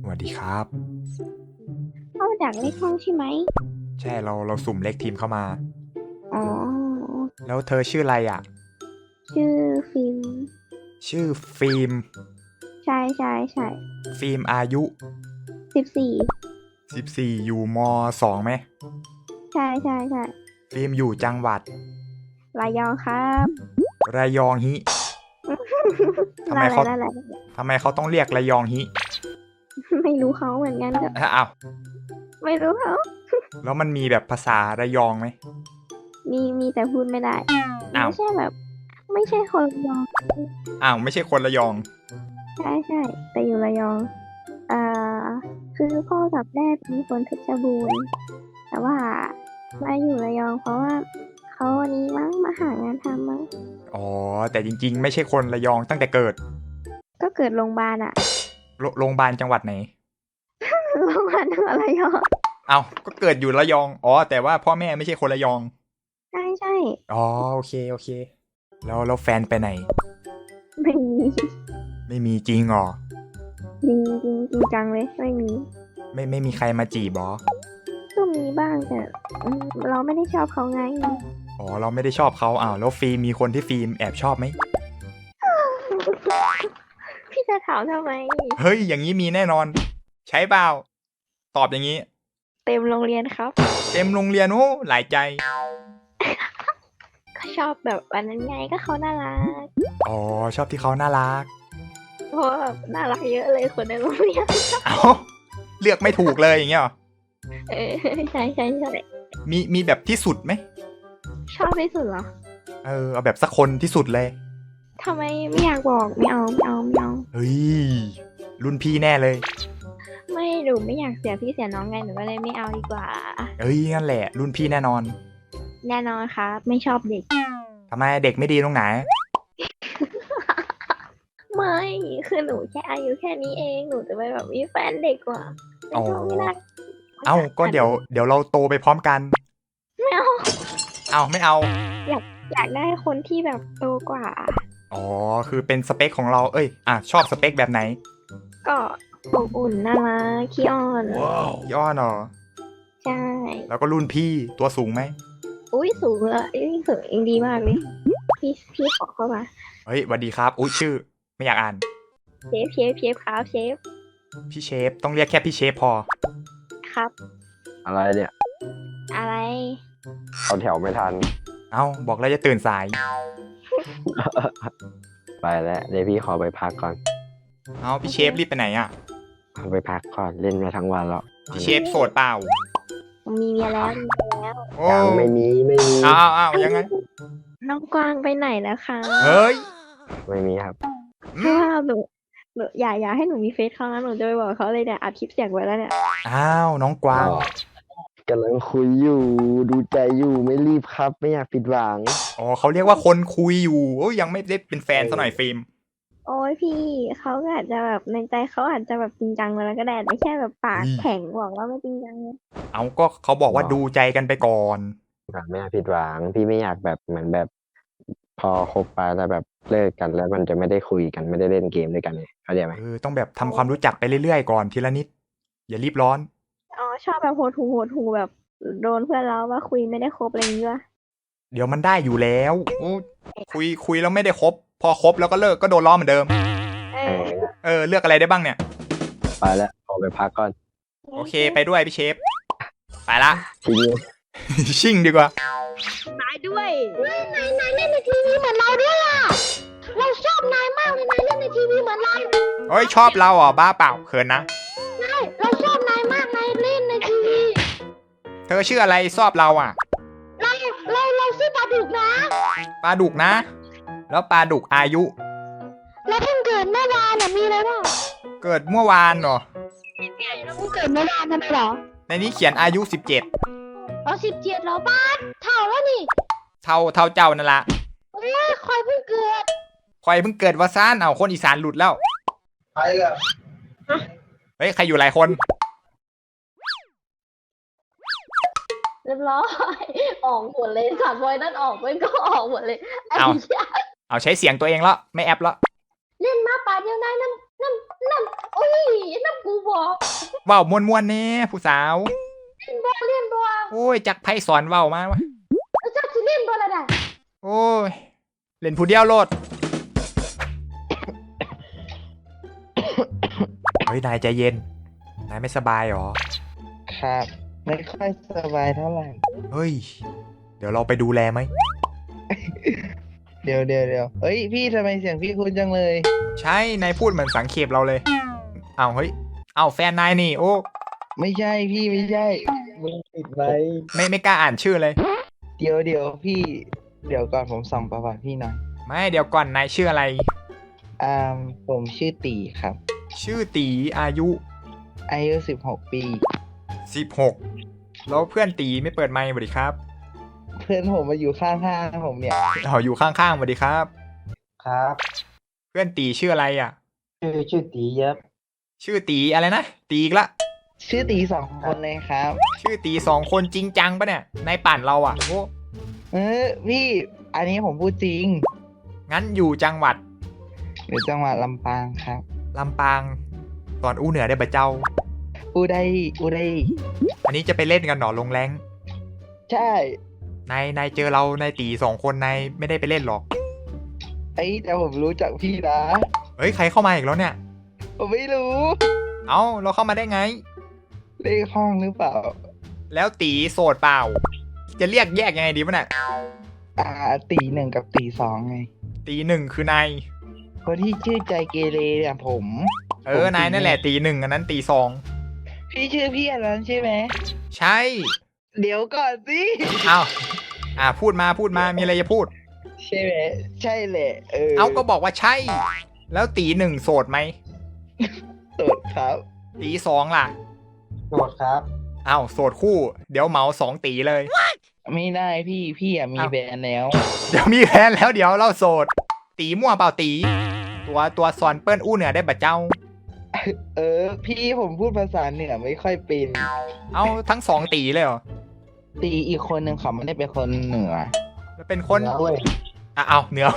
สวัสดีครับ เข้าจากเลขห้องใช่ไหม ใช่เราเราสุ่มเลขทีมเข้ามา อ๋อ แล้วเธอชื่ออะไรอะ ชื่อฟิล์มชื่อฟิล์ม ใช่ใช่ใช่ฟิล์มอายุ สิบสี่ 14 อยู่ม2ไหม ใช่ใช่ใช่ฟิล์มอยู่จังหวัด ระยองครับระยองฮิ ทำไมเขา นั่นแหละทำไมเขาต้องเรียกระยองฮิ ไม่รู้เขาเหมือนกันก็อ้าวไม่รู้เขาแล้วมันมีแบบภาษาระยองไหมมีมีแต่พูดไม่ได้อ้าวไม่ใช่แบบ ไม่ใช่คนระยองอ้าวไม่ใช่คนระยอง ใช่ใช่แต่อยู่ระยองอ่าคือพ่อกับแม่เป็นคนเพชรบูรณ์แต่ว่ามาอยู่ระยองเพราะว่าเขาวันนี้มั้งมาหางานทำมั้งอ๋อแต่จริง ๆ ไม่ใช่คนระยองตั้งแต่เกิด ก็เกิดโรงพยาบาลอะโรโรงพยาบาลจังหวัดไหนโรงพยาบาลทำอะไรอะเอาก็เกิดอยู่ระยอง อ๋อ แต่ว่าพ่อแม่ไม่ใช่คนระยอง ใช่ใช่อ๋อ โอเค โอเค แล้วแล้วแฟนไปไหน ไม่มีไม่มีจริงเหรอ จริงจริงจริงจังเลยไม่มี ไม่ไม่มีใครมาจีบเหรอก็มีบ้างแต่อืมเราไม่ได้ชอบเขาไง อ๋อ เราไม่ได้ชอบเขาอ้าวแล้วฟิล์มมีคนที่ฟิล์มแอบชอบไหม พี่จะถามทำไม เฮ้ย อย่างนี้มีแน่นอน ใช้เปล่า ตอบอย่างนี้ เต็มโรงเรียนครับ เต็มโรงเรียนโอ้หลายใจ ก็ชอบแบบวันนั้นไงก็เขาน่ารักอ๋อชอบที่เขาน่ารัก เพราะว่าแบบน่ารักเยอะเลยคนในโรงเรียนเอาเลือกไม่ถูกเลยอย่างเงี้ยเหรอเออใช่ใช่ใช่มีมีแบบที่สุดไหมชอบที่สุดเหรอ เออเอาแบบสักคนที่สุดเลยทำไมไม่อยากบอกไม่เอาไม่เอาไม่เอา เฮ้ยรุ่นพี่แน่เลย ไม่หนูไม่อยากเสียพี่เสียน้องไงหนูก็เลยไม่เอาดีกว่าเฮ้ยนั่นแหละ รุ่นพี่แน่นอนแน่นอนครับไม่ชอบเด็ก ทำไมเด็กไม่ดีตรงไหน ไม่คือหนูแค่อายุแค่นี้เองหนูจะไปแบบมีแฟนเด็กกว่าไม่ชอบไม่ได้เอ้าก็เดี๋ยวเดี๋ยวเราโตไปพร้อมกัน ไม่เอาเอ้าไม่เอา อยากได้คนที่แบบโตกว่า อ๋อ คือเป็นสเปคของเรา เอ้ย อะ ชอบสเปคแบบไหน ก็ อบอุ่นน่ารักขี้อ้อนย่อหนอใช่แล้วก็รุ่นพี่ตัวสูงไหมอุ้ยสูงเลยยิ่งสูงยิ่งดีมากเลยพี่พี่ขอเข้ามาเฮ้ยสวัสดีครับอุ้ยชื่อ ไม่อยากอ่านเชฟเชฟเชฟครับเชฟพี่เชฟต้องเรียกแค่พี่เชฟพอ ครับ อะไรเนี่ย อะไรเอาแถวไม่ทัน เอ้าบอกแล้วจะตื่นสาย ไปแล้วเดี๋ยวพี่ขอไปพักก่อน เอ้าพี่เชฟรีบไปไหนอะ เอาไปพักก่อนเล่นมาทั้งวันแล้วพี่เชฟโสดเปล่ามีเมียแล้วมีเมียแล้วโอ้ยังไม่มีไม่มีอ้าวอ้าวยังไงน้องกวางไปไหนแล้วคะเฮ้ยไม่มีครับอืคือมว่าหนูหนูอย่าอย่าให้หนูมีเฟซเขานะหนูจะไปบอกเขาเลยเนี่ยอัดคลิปเสียงไว้แล้วเนี่ยอ้าวน้องกวางกำลังคุยอยู่ ดูใจอยู่ไม่รีบครับ ไม่อยากผิดหวังอ๋อเขาเรียกว่าคนคุยอยู่โอ้ยยังไม่ได้เป็นแฟนซะหน่อยฟิล์ม โอ้ยพี่เขาก็อาจจะแบบในใจเขาอาจจะแบบจริงจังไปแล้วก็ได้ไม่ใช่แบบปากแข็งบอกว่าไม่จริงจังเลยเอาก็เขาบอกว่าอ๋อดูใจกันไปก่อนไม่อยากผิดหวังพี่ไม่อยากแบบเหมือนแบบ พอคบไปแล้วแบบเลิกกันแล้วมันจะไม่ได้คุยกันไม่ได้เล่นเกมด้วยกันไงเข้าใจไหมเออต้องแบบทำความรู้จักไปเรื่อยๆก่อนทีละนิด อย่ารีบร้อน อ๋อชอบแบบโหดหูโหดหูแบบโดนเพื่อนเราว่าคุยไม่ได้คบอะไรอย่างเงี้ยเดี๋ยวมันได้อยู่แล้วโอ้คุยคุยแล้วไม่ได้คบ พอคบแล้วก็เลิกก็โดนล้อเหมือนเดิมเอเอออเออ เลือกอะไรได้บ้างเนี่ย ไปแล้วขอไปพักก่อน โอเคไปด้วยพี่เชฟ ไปละ ทีนี้ชิ่งดีกว่า นายด้วย นายนายเล่นในทีวีเหมือนเราด้วยอะ เราชอบนายมากเลยนายเล่นในทีวีเหมือนเราเฮ้ยชอบเราเหรอะบ้าเปล่าเขินนะใช่เราชอบนายมากนายเล่นในทีวีเธอชื่ออะไรชอบเราอะ เราเราเราซื้อปลาดุกนะ ปลาดุกนะ แล้วปลาดุกอายุเราเพิ่งเกิดเมื่อวานอะมีอะไรบ้างเกิดเมื่อวานเหรอเราเพิ่งเกิดเมื่อวานทำไมเหรอในนี้เขียนอายุสิบเจ็ดเราสิบเจ็ดเหรอบ้านเท่าแล้วนี่เท่าเท่าเจ้านั่นละโอ้ยคอยเพิ่งเกิดคอยเพิ่งเกิดวาซานเอาคนอีสานหลุดแล้วไปกับเฮ้ย ใครอยู่หลายคน เรียบร้อย ออกหมดเลยสามบอยนั่นออกไปก็ออกหมดเลยไอ้เอา เหี้ย เอาใช้เสียงตัวเองแล้วไม่แอปแล้วเล่นไหมมาป่าเดียวนายน้ำน้ำน้ำโอ้ยน้ำกูบอกเว้าวมวนมวนๆแน่ผู้สาว เล่นบอเล่นบอโอ้ยจักไพ่สอนเว้ามาวะแล้วเจ้าสิเล่นบอละได้โอ้ยเล่นผู้เดียวโลดเฮ้ยนายใจเย็นนายไม่สบายเหรอครับ ไม่ค่อยสบายเท่าไหร่ เฮ้ย เดี๋ยวเราไปดูแลไหม เดี๋ยวเดี๋ยวเดี๋ยวเฮ้ยพี่ทำไมเสียงพี่คุ้นจังเลย ใช่นายพูดเหมือนสังเขปเราเลย เอาเฮ้ย เอาแฟนนายนี่ โอ้ ไม่ใช่พี่ไม่ใช่มึงปิดไว้ไม่ไม่กล้าอ่านชื่อเลย เดี๋ยวเดี๋ยวพี่ เดี๋ยวก่อนผมส่องประวัติพี่หน่อยไม่เดี๋ยวก่อนนายชื่ออะไร อ่าผมชื่อตีครับ ชื่อตีอายุ อายุสิบหกปี 16 แล้วเพื่อนตีไม่เปิดไมค์สวัสดีครับ เพื่อนผมมาอยู่ข้างๆผมเนี่ยอ๋ออยู่ข้างๆสวัสดีครับ ครับ เพื่อนตีชื่ออะไรอะ ชื่อชื่อตียับชื่อตีอะไรนะตีอีกละชื่อตีสองคนเลยครับ ชื่อตีสองคนจริงจังปะเนี่ยนายปั่นเราอะโอ้เออพี่อันนี้ผมพูดจริง งั้นอยู่จังหวัดอยู่จังหวัดลำปางครับลำปาง ตอนอู้เหนือได้บะเจ้า อูได้อูได้ อันนี้จะไปเล่นกันหนอลงแรงใช่ นายนายเจอเรานายตีสองคนนายไม่ได้ไปเล่นหรอก ไอ้ยแต่ผมรู้จักพี่นะ เฮ้ยใครเข้ามาอีกแล้วเนี่ย ผมไม่รู้ เอ้าเราเข้ามาได้ไง เลขห้องหรือเปล่า แล้วตีโสดเปล่า จะเรียกแยกยังไงดีวะเนี่ยอ่าตีหนึ่งกับตีสองไง ตีหนึ่งคือนายคนที่ชื่อใจเกเรเนี่ยผม เออนายนั่นแหละตีหนึ่งอันนั้นตีสองพี่ชื่อพี่อันนั้นใช่ไหม ใช่ เดี๋ยวก่อนสิ เอ้า อ่าพูดมาพูดมามีอะไรจะพูด ใช่ไหมใช่แหละเออเอ้าก็บอกว่าใช่ แล้วตีหนึ่งโสดไหมโสดครับตีสองล่ะโสดครับเอ้าโสดคู่ เดี๋ยวเหมาสองตีเลย ไม่ได้พี่พี่อะมีอ้าวแบรนด์แล้ว เดี๋ยวมีแฟนแล้วเดี๋ยวเราโสด ตีมั่วเปล่าตี ตัวตัวซอนเปิ้ลอู้เหนือได้บะเจ้า เออ พี่ผมพูดภาษาเหนือไม่ค่อยเป็น เอาทั้งสองตีเลยเหรอ ตีอีกคนหนึ่งเขาไม่ได้เป็นคนเหนือแล้วเป็นคนเหนือเว้ยอะเอาเหนือ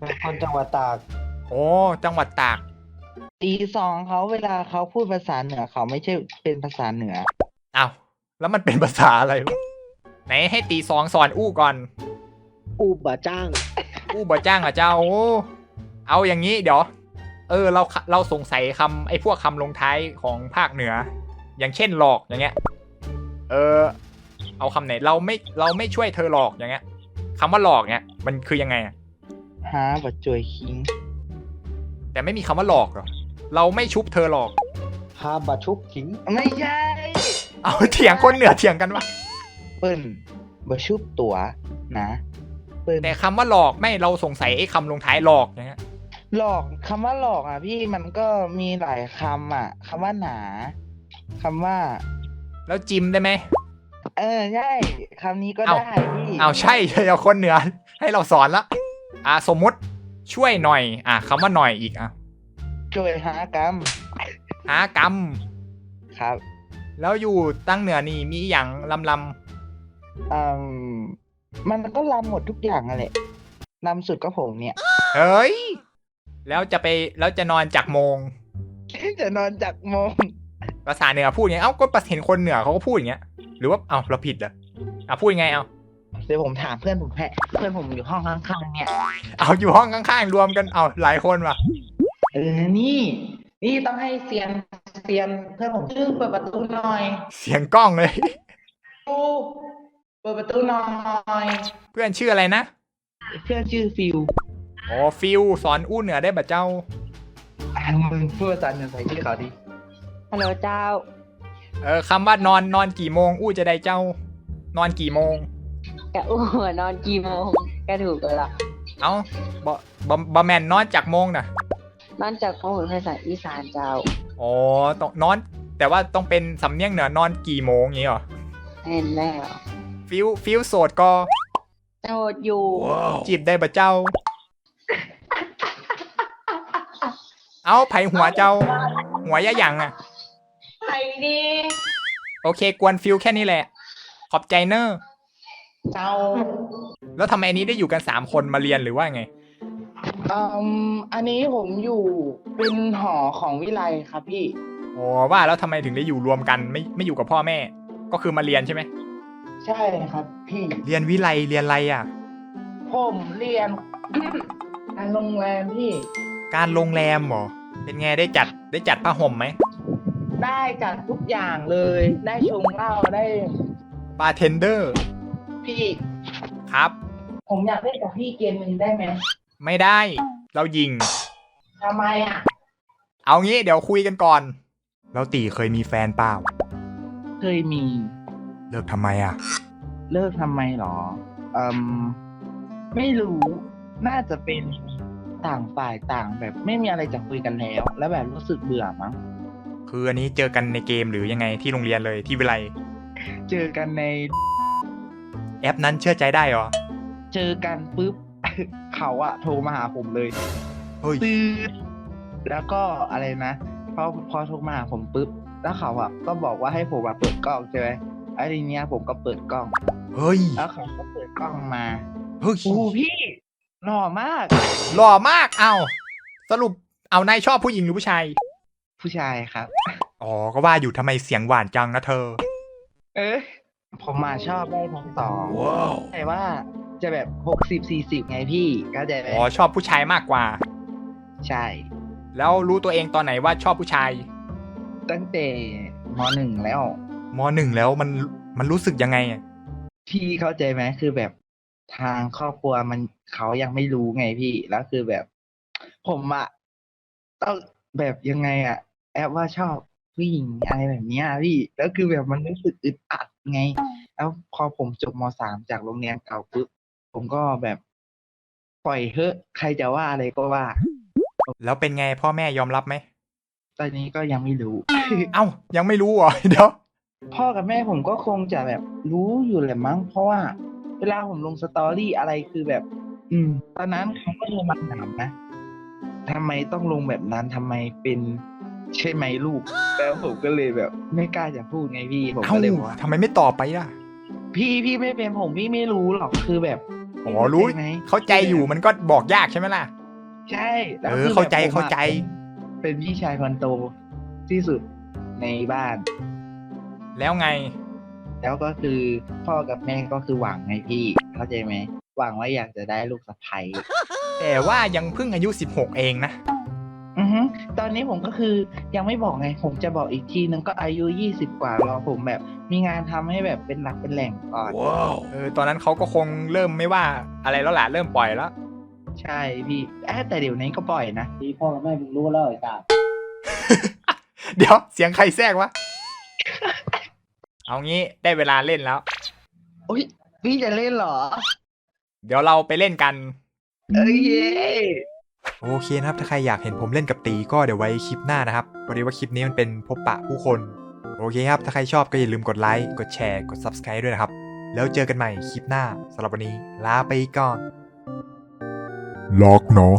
เป็นคนจังหวัดตากโอ้จังหวัดตาก ตีสองเขาเวลาเขาพูดภาษาเหนือเขาไม่ใช่เป็นภาษาเหนือเอาแล้วมันเป็นภาษาอะไรวะไหนให้ตีสองสอนอู้ก่อน อูบะจ้าง อู้บ่จ้างอะเจ้าโอ้เอาอย่างนี้เดี๋ยว เออเราเราสงสัยคำไอ้พวกคำลงท้ายของภาคเหนือ อย่างเช่นหลอกอย่างเงี้ย เออ เอาคำไหนเราไม่เราไม่ช่วยเธอหลอกอย่างเงี้ยคำว่าหลอกเนี้ยมันคือยังไงอะฮาบัดจวยคิงแต่ไม่มีคำว่าหลอกเหรอเราไม่ชุบเธอหลอกฮาบะชุบขิงไม่ใช่เอาเถียงคนเหนือเถียงกันวะเปิ้ลบชุบตัวนะเปิ้ลแต่คำว่าหลอกไม่เราสงสัยไอ้คำลงท้ายหลอกอย่างเงี้ยหลอกคำว่าหลอกอะ พี่มันก็มีหลายคำอะคำว่าหนาคำว่า แล้วจิมได้ไหม เออใช่คำนี้ก็เอ้า ได้พี่เอาใช่ใช่เอาคนเหนือ ให้เราสอนละอะสมมุติช่วยหน่อย อะคำว่าหน่อยอีกอะช่วยหากรรมหากรรมครับ แล้วอยู่ตั้งเหนือนี่มีอย่างลำลอืมมันก็ลำหมดทุกอย่างอะแหละลำสุดก็ผมเนี่ยำเฮ้ย แล้วจะไปแล้วจะนอนจากโมงจะนอนจากโมงภาษาเหนือพูดอย่างเงี้ยเอ้าก็เห็นคนเหนือเขาก็พูดอย่างเงี้ย หรือว่าเอ้าเราผิดเหรออะพูดยังไงเอาเดี๋ยวผมถามเพื่อนผมแฮะเพื่อนผมอยู่ห้องข้างๆเนี่ยเอาอยู่ห้องข้างๆรวมกันเอาหลายคนว่ะเออนี่ นี่ต้องให้เซียนเซียนเพื่อนผมชื่อเปิดประตูหน่อย เสียงกล้องเลยดูเปิดประตูหน่อยเพื่อนชื่ออะไรนะเพื่อนชื่อฟิวอ๋อฟิวสอนอู้เหนือได้บะเจ้าอ่ามึงพูดภาษาเหนือใส่ชื่อเขาดิฮัลโหลเจ้า เออคำว่านอนนอนกี่โมง อู้จะได้เจ้า นอนกี่โมงกะอ้วนอนกี่โมงก็ถูกแล้วล่ะเอาบอบอบอแมนนอนจากโมงน่ะ นอนจากข้อมูลภาษาอีสานเจ้าอ๋อต้องนอน แต่ว่าต้องเป็นสำเนียงเหนือนอนกี่โมงอย่างงี้เหรอเห็นแล้วฟิวฟิวโสดก็โจดอยู่จีบได้บะเจ้า เอาไผหัวเจ้า หัวยะหยังอะไป ดี โอเค กวนฟิวแค่นี้แหละ ขอบใจเนอร์เจ้าแล้วทำไมอันนี้ได้อยู่กันสามคนมาเรียนหรือว่าไง อืมอันนี้ผมอยู่เป็นหอของวิไลครับพี่ อ๋อว่าแล้วทำไมถึงได้อยู่รวมกันไม่ไม่อยู่กับพ่อแม่ ก็คือมาเรียนใช่ไหมใช่ครับพี่ เรียนวิไลเรียนอะไรอะ ผมเรียน การโรงแรมพี่ การโรงแรมเหรอเป็นไงได้จัดได้จัดผ้าห่มไหม ได้จัดทุกอย่างเลย ได้ชงเหล้าได้บาร์เทนเดอร์พี่ ครับ ผมอยากเล่นกับพี่เกมหนึ่งได้ไหมไม่ได้ เรายิง ทำไมอะ เอางี้เดี๋ยวคุยกันก่อน แล้วตีเคยมีแฟนเปล่า เคยมีเลิกทำไมอะ เลิกทำไมหรออืมไม่รู้น่าจะเป็นต่างฝ่ายต่างแบบไม่มีอะไรจะคุยกันแล้ว แล้วแบบรู้สึกเบื่อมั้ง คืออันนี้เจอกันในเกมหรือยังไงที่โรงเรียนเลยที่วิไลเจอกันในแอปนั้นเชื่อใจได้เหรอ เจอกันปุ๊บ เขาอะโทรมาหาผมเลยเฮ้ยตื้อแล้วก็อะไรนะพอพอโทรมาหาผมปุ๊บ แล้วเขาอะก็บอกว่าให้ผมอะเปิดกล้องใช่ไหมไอ้ทีเนี้ยผมก็เปิดกล้องเฮ้ยแล้วเขาก็เปิดกล้องมาเฮ้ยโอ้โหพี่หล่อมาก หล่อมากเอาสรุปเอานายชอบผู้หญิงหรือผู้ชาย ผู้ชายครับ อ๋อ ก็ว่าอยู่ทำไมเสียงหวานจังนะเธอ เอ๊ะผมมาชอบได้ทั้งสองว้าวแต่ว่าจะแบบหกสิบสี่สิบไงพี่ก็จะแบบอ๋อชอบผู้ชายมากกว่า ใช่ แล้วรู้ตัวเองตอนไหนว่าชอบผู้ชาย ตั้งแต่มหนึ่งแล้วมหนึ่งแล้วมันมันรู้สึกยังไงอะพี่เข้าใจไหมคือแบบทางครอบครัวมันเขายังไม่รู้ไงพี่แล้วคือแบบ ผมอะต้อง แบบยังไงอะแอบว่าชอบผู้หญิงอะไรแบบเนี้ยพี่แล้วคือแบบมันรู้สึกอึดอัดไง แล้วพอผมจบมสามจากโรงเรียนเก่าปุ๊บผมก็แบบปล่อยเถอะใครจะว่าอะไรก็ว่า แล้วเป็นไงพ่อแม่ยอมรับไหม ตอนนี้ก็ยังไม่รู้ เอ้า ยังไม่รู้เหรอเดี๋ยวพ่อกับแม่ผมก็คงจะแบบรู้อยู่แหละมั้ง เพราะว่า เวลาผมลงสตอรี่อะไรคือแบบ อืม ตอนนั้นเขาก็โทรมาถามนะ ทำไมต้องลงแบบนั้นทำไมเป็นใช่ไหมลูก แล้วผมก็เลยแบบ ไม่กล้าจะพูดไงพี่ผมเอ้าก็เลยบอกว่าทำไมไม่ตอบไปล่ะ พี่พี่ไม่เป็นผมพี่ไม่รู้หรอกคือแบบอ๋อรู้ เข้าใจไหมเข้าใจอยู่มันก็บอกยากใช่ไหมล่ะ ใช่แล้วเออคือเข้าใจแบบผมอะเข้าใจ เป็นพี่ชายคนโตที่สุดในบ้าน แล้วไง แล้วก็คือพ่อกับแม่ก็คือหวังไงพี่ เข้าใจไหม หวังว่าอยากจะได้ลูกสะใภ้แต่ว่ายังเพิ่งอายุ 16 เองนะ อือฮึตอนนี้ผมก็คือยังไม่บอกไง ผมจะบอกอีกทีนึงก็อายุยี่สิบกว่ารอผมแบบ มีงานทำให้แบบเป็นหลักเป็นแหล่งก่อน เออ ตอนนั้นเขาก็คงเริ่มไม่ว่าอะไรแล้วล่ะเริ่มปล่อยแล้ว ใช่พี่เอ๊ะแต่เดี๋ยวนี้ก็ปล่อยนะที่พ่อกับแม่มึงรู้แล้วไอ้ตาเดี๋ยวเสียงใครแทรกวะ เอางี้ได้เวลาเล่นแล้ว อุ้ยพี่จะเล่นเหรอ เดี๋ยวเราไปเล่นกัน เอ้ยเย้โอเคนะครับ ถ้าใครอยากเห็นผมเล่นกับตีก็เดี๋ยวไว้คลิปหน้านะครับพอดีว่าคลิปนี้มันเป็นพบปะผู้คน โอเคครับ ถ้าใครชอบก็อย่าลืมกดไลค์ กดแชร์ กด Subscribe ด้วยนะครับ แล้วเจอกันใหม่คลิปหน้าสำหรับวันนี้ ลาไปก่อน ล็อกเนาะ